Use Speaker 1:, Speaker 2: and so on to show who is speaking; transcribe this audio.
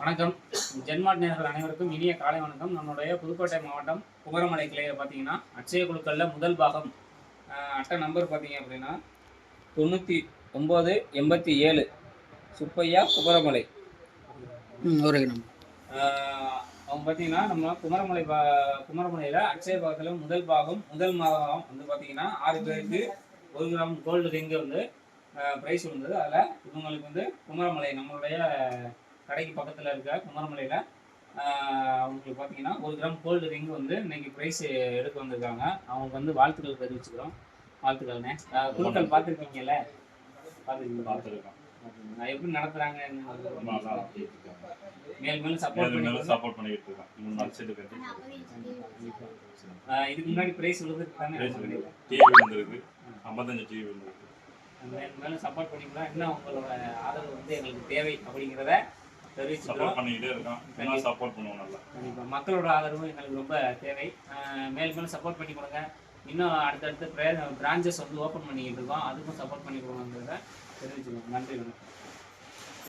Speaker 1: வணக்கம். ஜென்மாட் நேர்கள் அனைவருக்கும் இனிய காலை வணக்கம். நம்மளுடைய புதுக்கோட்டை மாவட்டம் குமரமலை கிளையில் பார்த்தீங்கன்னா அட்சய குழுக்களில் முதல் பாகம் அட்டை நம்பர் பார்த்தீங்க அப்படின்னா தொண்ணூற்றி ஒம்பது எண்பத்தி ஏழு. சுப்பையா குமரமலை.
Speaker 2: ஒரு
Speaker 1: அவங்க பார்த்தீங்கன்னா நம்ம குமரமலை பா குமரமலையில் அட்சய பாகத்தில் முதல் பாகம் முதல் மாதம் வந்து பார்த்தீங்கன்னா ஆறு பேருக்கு ஒரு கிராம் கோல்டு ரிங்கு வந்து ப்ரைஸ் விழுந்தது அதில் இவங்களுக்கு வந்து குமரமலை நம்மளுடைய கடைக்கு பக்கத்தில் இருக்க குமரமலையில் அவங்களுக்கு பார்த்தீங்கன்னா ஒரு கிராம் கோல்டு ரிங் வந்து இன்னைக்கு ப்ரைஸ் எடுக்க வந்திருக்காங்க. அவங்களுக்கு வந்து வாழ்த்துக்கள் தெரிவிச்சுக்கிறோம் வாழ்த்துக்கள்ண்ணே. குழுக்கள் பார்த்துருக்கீங்கல்ல? பார்த்துருக்கீங்க
Speaker 3: பார்த்துருக்கோம்.
Speaker 1: நான் எப்படி
Speaker 3: இருக்காங்க.
Speaker 1: மேல் மேலும் சப்போர்ட் பண்ணி
Speaker 3: சப்போர்ட் பண்ணிட்டு இருக்கோம் மூணு
Speaker 1: இதுக்கு முன்னாடி பிரைஸ்
Speaker 3: டிவி வந்திருக்கு. ஐம்பத்தஞ்சு டிவி வந்திருக்கு.
Speaker 1: மேலும் சப்போர்ட் பண்ணிக்கலாம். இன்னும் உங்களோட ஆதரவு வந்து எங்களுக்கு தேவை அப்படிங்கிறத தெரிவிச்சுக்கிறோம்
Speaker 3: சப்போர்ட் பண்ணிக்கிட்டே இருக்கோம். சப்போர்ட் பண்ணுவோம் நல்லா.
Speaker 1: மக்களோட ஆதரவு எங்களுக்கு ரொம்ப தேவை. மேலும் மேலும் சப்போர்ட் பண்ணி கொடுங்க. இன்னும் அடுத்தடுத்து பிரான்ச்சஸ் வந்து ஓப்பன் பண்ணிக்கிட்டு இருக்கோம். அதுக்கும் சப்போர்ட் பண்ணி கொடுங்கிறத தெரிவிச்சுக்கோங்க நன்றி வணக்கம்.